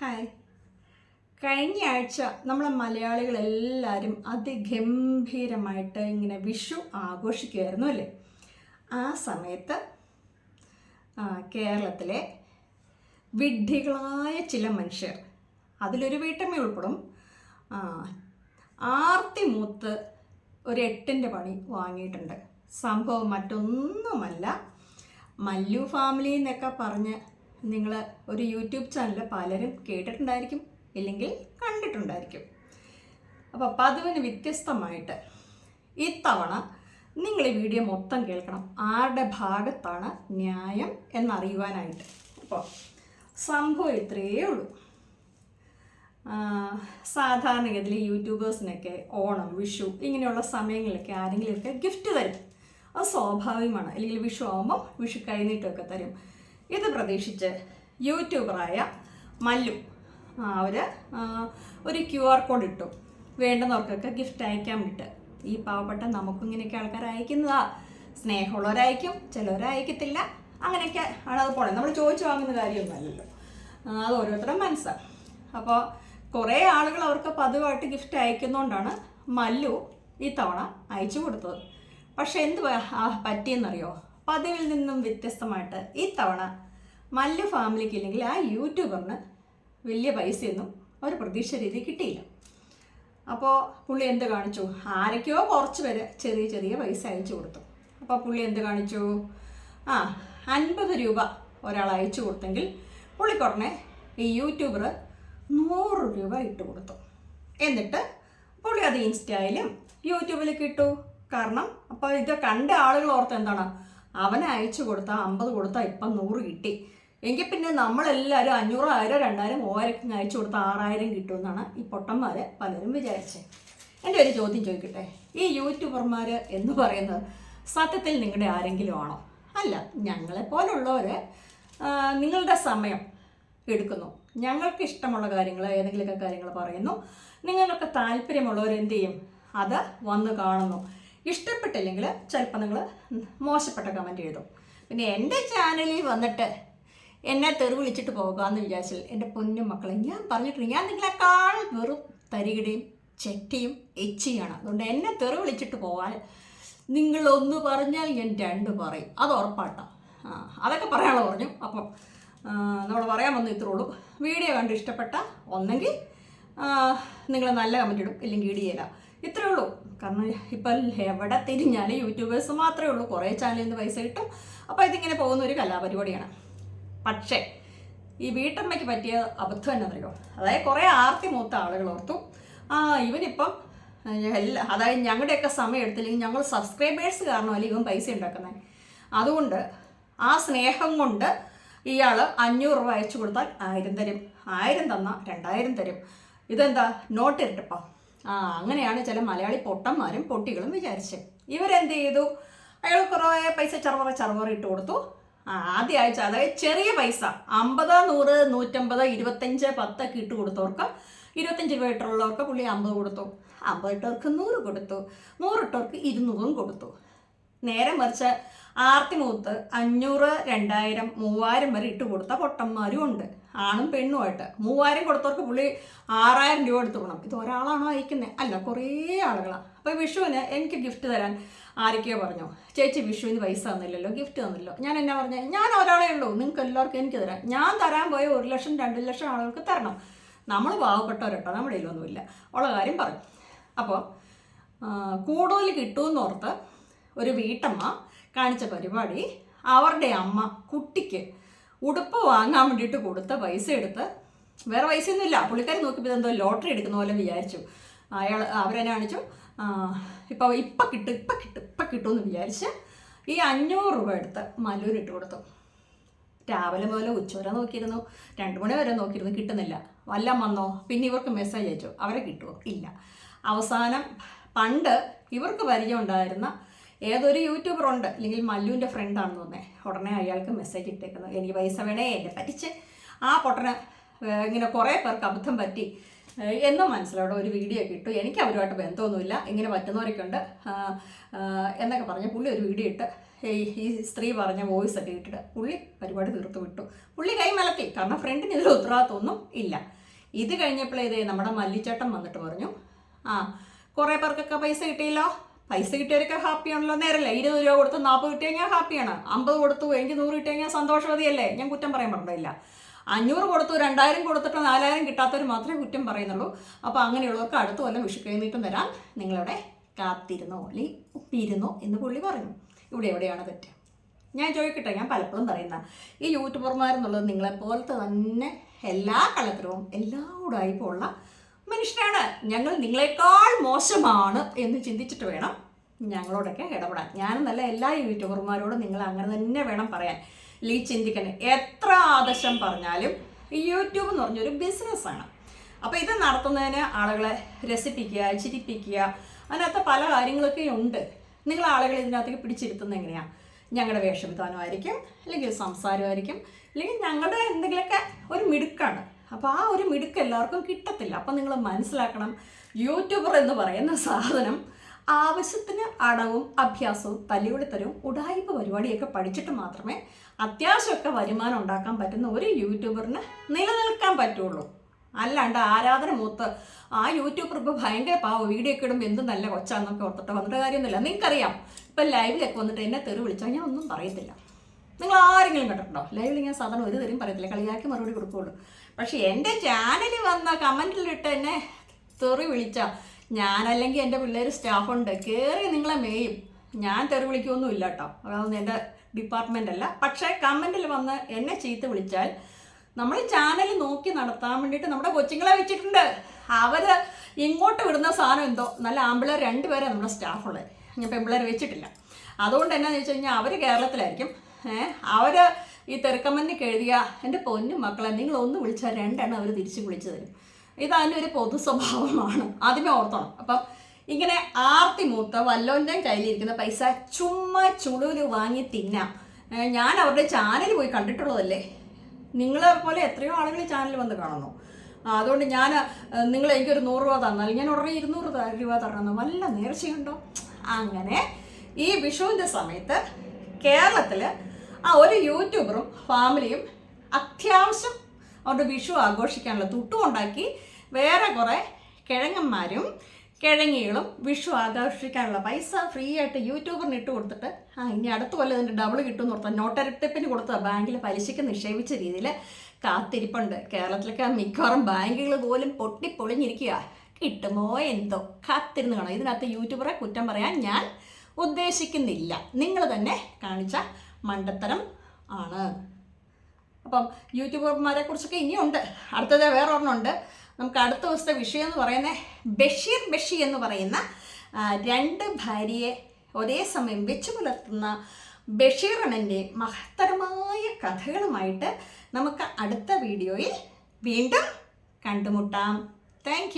Hi കഴിഞ്ഞ ആഴ്ച നമ്മളെ മലയാളികളെല്ലാവരും അതിഗംഭീരമായിട്ട് ഇങ്ങനെ വിഷു ആഘോഷിക്കുമായിരുന്നു അല്ലേ? ആ സമയത്ത് കേരളത്തിലെ വിഡ്ഢികളായ ചില മനുഷ്യർ അതിലൊരു വീട്ടമ്മ ഉൾപ്പെടും. ആർത്തി മൂത്ത് ഒരു എട്ടിന്റെ പണി വാങ്ങിയിട്ടുണ്ട്. സംഭവം മറ്റൊന്നുമല്ല. മല്ലു ഫാമിലി എന്നൊക്കെ പറഞ്ഞ് നിങ്ങൾ ഒരു യൂട്യൂബ് ചാനൽ പലരും കേട്ടിട്ടുണ്ടായിരിക്കും ഇല്ലെങ്കിൽ കണ്ടിട്ടുണ്ടായിരിക്കും. അപ്പോൾ പതിവിന് വ്യത്യസ്തമായിട്ട് ഇത്തവണ നിങ്ങൾ ഈ വീഡിയോ മൊത്തം കേൾക്കണം. ആരുടെ ഭാഗത്താണ് ന്യായം എന്നറിയുവാനായിട്ട്. അപ്പോൾ സംഭവം ഇത്രയേ ഉള്ളൂ. സാധാരണഗതിയിൽ യൂട്യൂബേഴ്സിനൊക്കെ ഓണം വിഷു ഇങ്ങനെയുള്ള സമയങ്ങളിലൊക്കെ ആരെങ്കിലുമൊക്കെ ഗിഫ്റ്റ് തരും. അത് സ്വാഭാവികമാണ്. അല്ലെങ്കിൽ വിഷു ആകുമ്പോൾ വിഷു കൈനീട്ടമൊക്കെ തരും. ഇത് പ്രതീക്ഷിച്ച് യൂട്യൂബറായ മല്ലു അവർ ഒരു ക്യു ആർ കോഡ് ഇട്ടു. വേണ്ടുന്നവർക്കൊക്കെ ഗിഫ്റ്റ് അയക്കാൻ വിട്ട്. ഈ പാവപ്പെട്ട നമുക്കും ഇങ്ങനെയൊക്കെ ആൾക്കാർ അയക്കുന്നതാ. സ്നേഹമുള്ളവരയക്കും ചിലവരയക്കത്തില്ല. അങ്ങനെയൊക്കെ ആണ് അത് പോണേ നമ്മൾ ചോദിച്ചു വാങ്ങുന്ന കാര്യമൊന്നുമല്ലല്ലോ. അത് ഓരോരുത്തരുടെ മനസ്സാണ് അപ്പോൾ കുറേ ആളുകൾ അവർക്ക് പതിവായിട്ട് ഗിഫ്റ്റ് അയക്കുന്നതുകൊണ്ടാണ് മല്ലു ഈ തവണ അയച്ചു കൊടുത്തത്. പക്ഷെ എന്ത് പറ്റിയെന്നറിയോ? പതിവിൽ നിന്നും വ്യത്യസ്തമായിട്ട് ഈ തവണ മല്ലു ഫാമിലിക്ക് ഇല്ലെങ്കിൽ ആ യൂട്യൂബറിന് വലിയ പൈസയൊന്നും അവർ പ്രതീക്ഷ രീതി കിട്ടിയില്ല. അപ്പോൾ പുള്ളി എന്ത് കാണിച്ചു? ആരൊക്കെയോ കുറച്ച് പേര് ചെറിയ ചെറിയ പൈസ അയച്ചു കൊടുത്തു. അപ്പോൾ പുള്ളി എന്ത് കാണിച്ചു? ആ അൻപത് രൂപ ഒരാൾ അയച്ചു കൊടുത്തെങ്കിൽ പുള്ളിക്കുടനെ ഈ യൂട്യൂബർ നൂറ് രൂപ ഇട്ട് കൊടുത്തു. എന്നിട്ട് പുള്ളി അത് ഇൻസ്റ്റയിലും യൂട്യൂബിലേക്ക് ഇട്ടു. കാരണം അപ്പോൾ ഇത് കണ്ട ആളുകൾ ഓർത്ത് എന്താണ്? അവനെ അയച്ചു കൊടുത്താൽ അമ്പത് കൊടുത്താൽ ഇപ്പം നൂറ് കിട്ടി. എങ്കിൽ പിന്നെ നമ്മളെല്ലാവരും അഞ്ഞൂറ് ആയിരം രണ്ടായിരം മൂവായിരം അയച്ചു കൊടുത്താൽ ആറായിരം കിട്ടുമെന്നാണ് ഈ പൊട്ടന്മാർ പലരും വിചാരിച്ചത് എന്റെ ഒരു ചോദ്യം ചോദിക്കട്ടെ? ഈ യൂട്യൂബർമാർ എന്ന് പറയുന്നത് സത്യത്തിൽ നിങ്ങളുടെ ആരെങ്കിലും ആണോ? അല്ല ഞങ്ങളെപ്പോലുള്ളവർ നിങ്ങളുടെ സമയം എടുക്കുന്നു. ഞങ്ങൾക്ക് ഇഷ്ടമുള്ള കാര്യങ്ങൾ ഏതെങ്കിലുമൊക്കെ കാര്യങ്ങൾ പറയുന്നു. നിങ്ങൾക്ക് താല്പര്യമുള്ളവർ എന്ത് ചെയ്യും? അത് വന്ന് കാണുന്നു. ഇഷ്ടപ്പെട്ടില്ലെങ്കിൽ ചിലപ്പോൾ നിങ്ങൾ മോശപ്പെട്ട കമന്റ് എഴുതും. പിന്നെ എന്റെ ചാനലിൽ വന്നിട്ട് എന്നെ തെറി വിളിച്ചിട്ട് പോകാമെന്ന് വിചാരിച്ചാൽ എന്റെ പൊന്നും മക്കളെ ഞാൻ പറഞ്ഞിട്ടുണ്ട്. ഞാൻ നിങ്ങളെക്കാൾ വെറും തരികിടയും ചെട്ടിയും എച്ചിയാണ് അതുകൊണ്ട് എന്നെ തെറി വിളിച്ചിട്ട് പോകാൻ നിങ്ങൾ ഒന്ന് പറഞ്ഞാൽ ഞാൻ രണ്ട് പറയും. അത് ഉറപ്പാട്ടോ. ആ അതൊക്കെ പറയാനുള്ള പറഞ്ഞു. അപ്പം നമ്മൾ പറയാൻ വന്നു ഇത്രേ ഉള്ളൂ. വീഡിയോ കണ്ട് ഇഷ്ടപ്പെട്ട ഒന്നെങ്കിൽ നിങ്ങൾ നല്ല കമന്റ് ഇടും. ഇല്ലെങ്കിൽ ഇടിയില്ല ഇത്രേ ഉള്ളൂ. കാരണം ഇപ്പം എവിടെ തിരിഞ്ഞാലും യൂട്യൂബേഴ്സ് മാത്രമേ ഉള്ളൂ. കുറേ ചാനലിൽ നിന്ന് പൈസ കിട്ടും. അപ്പോൾ ഇതിങ്ങനെ പോകുന്ന ഒരു കലാപരിപാടിയാണ്. പക്ഷേ ഈ വീട്ടമ്മയ്ക്ക് പറ്റിയ അബദ്ധം എന്നറിയോ അതായത് കുറേ ആർത്തി മൂത്ത ആളുകൾ ഓർത്തു. ആ ഇവനിപ്പം എല്ലാ അതായത് ഞങ്ങളുടെയൊക്കെ സമയം എടുത്തില്ലെങ്കിൽ ഞങ്ങൾ സബ്സ്ക്രൈബേഴ്സ് കാരണമല്ല ഇവൻ പൈസ ഉണ്ടാക്കുന്നത് അതുകൊണ്ട് ആ സ്നേഹം കൊണ്ട് ഇയാൾ അഞ്ഞൂറ് രൂപ അയച്ചു കൊടുത്താൽ ആയിരം തരും. ആയിരം തന്നാൽ രണ്ടായിരം തരും. ഇതെന്താ? നോട്ട് ഇരട്ടപ്പാ. ആ അങ്ങനെയാണ് ചില മലയാളി പൊട്ടന്മാരും പൊട്ടികളും വിചാരിച്ചത്. ഇവരെന്ത് ചെയ്തു? അയാൾ കുറേ പൈസ ചറവറ ചറവറ ഇട്ട് കൊടുത്തു. ആദ്യ ആഴ്ച അതായത് ചെറിയ പൈസ അമ്പത് നൂറ് നൂറ്റമ്പത് ഇരുപത്തഞ്ച് പത്തൊക്കെ ഇട്ട് കൊടുത്തവർക്ക് ഇരുപത്തഞ്ച് രൂപ ഇട്ടുള്ളവർക്ക് പുള്ളി അമ്പത് കൊടുത്തു. അമ്പത് ഇട്ടവർക്ക് നൂറ് കൊടുത്തു. നൂറിട്ടവർക്ക് ഇരുന്നൂറും കൊടുത്തു. നേരെ മറിച്ച് ആർത്തിമൂത്ത് അഞ്ഞൂറ് രണ്ടായിരം മൂവായിരം വരെ ഇട്ട് കൊടുത്ത പൊട്ടന്മാരും ഉണ്ട്. ആണും പെണ്ണുമായിട്ട് മൂവായിരം കൊടുത്തവർക്ക് പുള്ളി ആറായിരം രൂപ എടുത്തു കൊടുക്കണം. ഇത് ഒരാളാണോ അയക്കുന്നത് അല്ല കുറേ ആളുകളാണ് അപ്പോൾ വിഷുവിന് എനിക്ക് ഗിഫ്റ്റ് തരാൻ ആരൊക്കെയോ പറഞ്ഞു. ചേച്ചി വിഷുവിന് പൈസ തന്നില്ലല്ലോ ഗിഫ്റ്റ് തന്നില്ലല്ലോ. ഞാൻ എന്നാ പറഞ്ഞത് ഞാൻ ഒരാളേ ഉള്ളൂ. നിങ്ങൾക്ക് എല്ലാവർക്കും എനിക്ക് തരാം. ഞാൻ തരാൻ പോയ ഒരു ലക്ഷം രണ്ട് ലക്ഷം ആളുകൾക്ക് തരണം. നമ്മൾ പാവപ്പെട്ടവരട്ടോ നമ്മുടെ കയ്യിലൊന്നുമില്ല. ഉള്ള കാര്യം പറഞ്ഞു. അപ്പോൾ കൂടുതൽ കിട്ടുമെന്ന് ഓർത്ത് ഒരു വീട്ടമ്മ കാണിച്ച പരിപാടി. അവരുടെ അമ്മ കുട്ടിക്ക് ഉടുപ്പ് വാങ്ങാൻ വേണ്ടിയിട്ട് കൊടുത്ത പൈസ എടുത്ത് വേറെ പൈസയൊന്നുമില്ല. പുള്ളിക്കാരി നോക്കിയപ്പോൾ ഇതെന്തോ ലോട്ടറി എടുക്കുന്ന പോലെ വിചാരിച്ചു. അയാൾ അവരെന്നെ കാണിച്ചു. ഇപ്പോൾ ഇപ്പം കിട്ടും ഇപ്പം കിട്ടും ഇപ്പം കിട്ടുമെന്ന് വിചാരിച്ച് ഈ അഞ്ഞൂറ് രൂപ എടുത്ത് മല്ലൂരിട്ട് കൊടുത്തു. രാവിലെ മുതൽ ഉച്ചവരെ നോക്കിയിരുന്നു. രണ്ട് മണി വരെ നോക്കിയിരുന്നു. കിട്ടുന്നില്ല. വല്ല വന്നോ? പിന്നെ ഇവർക്ക് മെസ്സേജ് അയച്ചു. അവരെ കിട്ടുമോ ഇല്ല. അവസാനം പണ്ട് ഇവർക്ക് പരിചയം ഉണ്ടായിരുന്ന ഏതൊരു യൂട്യൂബർ ഉണ്ട് അല്ലെങ്കിൽ മല്ലുവിന്റെ ഫ്രണ്ടാണെന്ന് തോന്നേ ഉടനെ അയാൾക്ക് മെസ്സേജ് ഇട്ടേക്കുന്നത് എനിക്ക് പൈസ വേണേ എന്നെ പറ്റിച്ച്. ആ പൊട്ടന് ഇങ്ങനെ കുറേ പേർക്ക് അബദ്ധം പറ്റി. എന്നും മനസ്സിലാവും ഒരു വീഡിയോ ഒക്കെ ഇട്ടു. എനിക്ക് അവരുമായിട്ട് ബന്ധമൊന്നുമില്ല. ഇങ്ങനെ പറ്റുന്നവരൊക്കെ ഉണ്ട്. എന്നൊക്കെ പറഞ്ഞ് പുള്ളി ഒരു വീഡിയോ ഇട്ട്. ഈ- ഈ സ്ത്രീ പറഞ്ഞ വോയിസ് ഒക്കെ ഇട്ടിട്ട് പുള്ളി പരിപാടി തീർത്ത് വിട്ടു. പുള്ളി കൈ മലക്കി. കാരണം ഫ്രണ്ടിന് ഇതിൽ ഉത്തരവാദിത്തമൊന്നും ഇല്ല. ഇത് കഴിഞ്ഞപ്പോഴേ ഇതേ നമ്മുടെ മല്ലിച്ചേട്ടൻ വന്നിട്ട് പറഞ്ഞു. ആ കുറേ പേർക്കൊക്കെ പൈസ കിട്ടിയല്ലോ? പൈസ കിട്ടിയവരൊക്കെ ഹാപ്പിയാണല്ലോ നേരല്ലേ? ഇരുപത് രൂപ കൊടുത്ത് നാൽപ്പത് കിട്ടിയാൽ ഞാൻ ഹാപ്പിയാണ് അമ്പത് കൊടുത്തു എനിക്ക് നൂറ് കിട്ടിയാൽ ഞാൻ സന്തോഷവതിയല്ലേ? ഞാൻ കുറ്റം പറയാൻ പറഞ്ഞില്ല അഞ്ഞൂറ് കൊടുത്തു രണ്ടായിരം കൊടുത്തിട്ട് നാലായിരം കിട്ടാത്തവർ മാത്രമേ കുറ്റം പറയുന്നുള്ളൂ. അപ്പോൾ അങ്ങനെയുള്ളവർക്ക് അടുത്ത കൊല്ലം വിഷു കഴിഞ്ഞിട്ടും തരാൻ നിങ്ങളവിടെ കാത്തിരുന്നോ? അല്ലെങ്കിൽ ഒപ്പിയിരുന്നോ എന്ന് പുള്ളി പറഞ്ഞു. ഇവിടെ എവിടെയാണ് തെറ്റ്? ഞാൻ ചോദിക്കട്ടെ ഞാൻ പലപ്പോഴും പറയുന്ന ഈ യൂട്യൂബർമാരെന്നുള്ളത് നിങ്ങളെപ്പോലത്തെ തന്നെ എല്ലാ കള്ളത്തരവും എല്ലാ ഉടായ്പുള്ള മനുഷ്യരാണ് ഞങ്ങൾ നിങ്ങളെക്കാൾ മോശമാണ് എന്ന് ചിന്തിച്ചിട്ട് വേണം ഞങ്ങളോടൊക്കെ ഇടപെടാൻ. ഞാനെന്നല്ല എല്ലാ യൂട്യൂബർമാരോടും നിങ്ങൾ അങ്ങനെ തന്നെ വേണം പറയാൻ. ലീ ചിന്തിക്കണേ എത്ര ആദർശം പറഞ്ഞാലും ഈ യൂട്യൂബ് എന്ന് പറഞ്ഞൊരു ബിസിനസ്സാണ് അപ്പോൾ ഇത് നടത്തുന്നതിന് ആളുകളെ രസിപ്പിക്കുക ചിരിപ്പിക്കുക അതിനകത്ത് പല കാര്യങ്ങളൊക്കെ ഉണ്ട്. നിങ്ങൾ ആളുകളെ ഇതിനകത്തേക്ക് പിടിച്ചിരുത്തുന്നത് എങ്ങനെയാണ് ഞങ്ങളുടെ വേഷവിധാനമായിരിക്കും അല്ലെങ്കിൽ സംസാരമായിരിക്കും അല്ലെങ്കിൽ ഞങ്ങളുടെ എന്തെങ്കിലുമൊക്കെ ഒരു മിടുക്കാണ്. അപ്പോൾ ആ ഒരു മിടുക്ക് എല്ലാവർക്കും കിട്ടത്തില്ല. അപ്പം നിങ്ങൾ മനസ്സിലാക്കണം യൂട്യൂബർ എന്ന് പറയുന്ന സാധനം ആവശ്യത്തിന് അടവും അഭ്യാസവും തല്ലിവിളിത്തരവും ഉടായ്പ പരിപാടിയൊക്കെ പഠിച്ചിട്ട് മാത്രമേ അത്യാവശ്യമൊക്കെ വരുമാനം ഉണ്ടാക്കാൻ പറ്റുന്ന ഒരു യൂട്യൂബറിന് നിലനിൽക്കാൻ പറ്റുള്ളൂ. അല്ലാണ്ട് ആരാധന മൂത്ത് ആ യൂട്യൂബർ ഇപ്പോൾ ഭയങ്കര പാവ വീഡിയോ ഒക്കെ ഇടുമ്പോൾ എന്ത് നല്ല കൊച്ചാന്നൊക്കെ ഓർത്തിട്ട് വന്നിട്ട് കാര്യമൊന്നുമില്ല. നിങ്ങൾക്കറിയാം ഇപ്പം ലൈവിലൊക്കെ വന്നിട്ട് എന്നെ തെറി വിളിച്ചാൽ ഞാൻ ഒന്നും പറയത്തില്ല. നിങ്ങൾ ആരെങ്കിലും കേട്ടിട്ടുണ്ടോ ലൈവിൽ ഞാൻ സാധാരണ ഒരു തരും പറയത്തില്ല കളിയാക്കി മറുപടി കൊടുക്കുകയുള്ളൂ. പക്ഷേ എന്റെ ചാനലിൽ വന്ന കമന്റിലിട്ട് എന്നെ തെറി വിളിച്ച. ഞാനല്ലെങ്കിൽ എന്റെ പിള്ളേർ സ്റ്റാഫുണ്ട് കയറി നിങ്ങളെ മേയും. ഞാൻ തെറി വിളിക്കുകയൊന്നും ഇല്ല കേട്ടോ അതൊന്നും എന്റെ ഡിപ്പാർട്ട്മെന്റ് അല്ല. പക്ഷേ കമന്റിൽ വന്ന് എന്നെ ചീത്ത വിളിച്ചാൽ നമ്മൾ ചാനൽ നോക്കി നടത്താൻ വേണ്ടിയിട്ട് നമ്മുടെ കൊച്ചുങ്ങളെ വെച്ചിട്ടുണ്ട്. അവർ ഇങ്ങോട്ട് വിടുന്ന സാധനം എന്തോ? നല്ല ആമ്പിളർ രണ്ടുപേരെ നമ്മുടെ സ്റ്റാഫുള്ളത് ഞാൻ പെമ്പിളേർ വെച്ചിട്ടില്ല. അതുകൊണ്ട് എന്നാന്ന് വെച്ച് കഴിഞ്ഞാൽ അവർ കേരളത്തിലായിരിക്കും. അവർ ഈ തെറുക്കമ്മനിക്ക് എഴുതിയ എന്റെ പൊന്നു മക്കളെ നിങ്ങൾ ഒന്ന് വിളിച്ചാൽ രണ്ടെണ്ണം അവർ തിരിച്ചു വിളിച്ചു തരും. ഇത് ഒരു പൊതു സ്വഭാവമാണ്. ആദ്യമേ ഓർത്തണം. അപ്പം ഇങ്ങനെ ആർത്തി മൂത്ത വല്ലോന്റെയും കയ്യിലിരിക്കുന്ന പൈസ ചുമ്മാ ചുളുവിൽ വാങ്ങി തിന്നാം. ഞാൻ അവരുടെ ചാനൽ പോയി കണ്ടിട്ടുള്ളതല്ലേ? നിങ്ങളെ പോലെ എത്രയോ ആളുകൾ ചാനൽ വന്ന് കാണുന്നു. അതുകൊണ്ട് ഞാൻ നിങ്ങൾ എനിക്കൊരു നൂറ് രൂപ തന്നാൽ ഞാൻ ഉടനെ ഇരുന്നൂറ് രൂപ തരണം. നല്ല നേർച്ചയുണ്ടോ? അങ്ങനെ ഈ വിഷുവിന്റെ സമയത്ത് കേരളത്തിൽ ആ ഒരു യൂട്യൂബറും ഫാമിലിയും അത്യാവശ്യം അവരുടെ വിഷു ആഘോഷിക്കാനുള്ള തുട്ടും ഉണ്ടാക്കി വേറെ കുറേ കിഴങ്ങന്മാരും കിഴങ്ങികളും വിഷു ആഘോഷിക്കാനുള്ള പൈസ ഫ്രീ ആയിട്ട് യൂട്യൂബറിന് ഇട്ട് കൊടുത്തിട്ട് ആ ഇനി അടുത്ത കൊല്ലം ഇതിന്റെ ഡബിൾ കിട്ടുമെന്ന് ഓർത്താൽ നോട്ടരട്ടിപ്പിന് കൊടുത്ത ബാങ്കിൽ പലിശയ്ക്ക് നിക്ഷേപിച്ച രീതിയിൽ കാത്തിരിപ്പുണ്ട്. കേരളത്തിലൊക്കെ മിക്കവാറും ബാങ്കുകൾ പോലും പൊട്ടിപ്പൊളിഞ്ഞിരിക്കുക കിട്ടുമോ എന്തോ കാത്തിരുന്ന് കാണാം. ഇതിനകത്ത് യൂട്യൂബറെ കുറ്റം പറയാൻ ഞാൻ ഉദ്ദേശിക്കുന്നില്ല. നിങ്ങൾ തന്നെ കാണിച്ച മണ്ടത്തരം ആണ്. അപ്പം യൂട്യൂബർമാരെ കുറിച്ചൊക്കെ ഇനിയുണ്ട്. അടുത്തത് വേറെ ഒരെണ്ണമുണ്ട് നമുക്ക് അടുത്ത ദിവസത്തെ വിഷയം എന്ന് പറയുന്നത് ബഷീർ ബഷി എന്ന് പറയുന്ന രണ്ട് ഭാര്യയെ ഒരേ സമയം വെച്ചു പുലർത്തുന്ന ബഷീറണന്റെ മഹത്തരമായ കഥകളുമായിട്ട് നമുക്ക് അടുത്ത വീഡിയോയിൽ വീണ്ടും കണ്ടുമുട്ടാം. താങ്ക്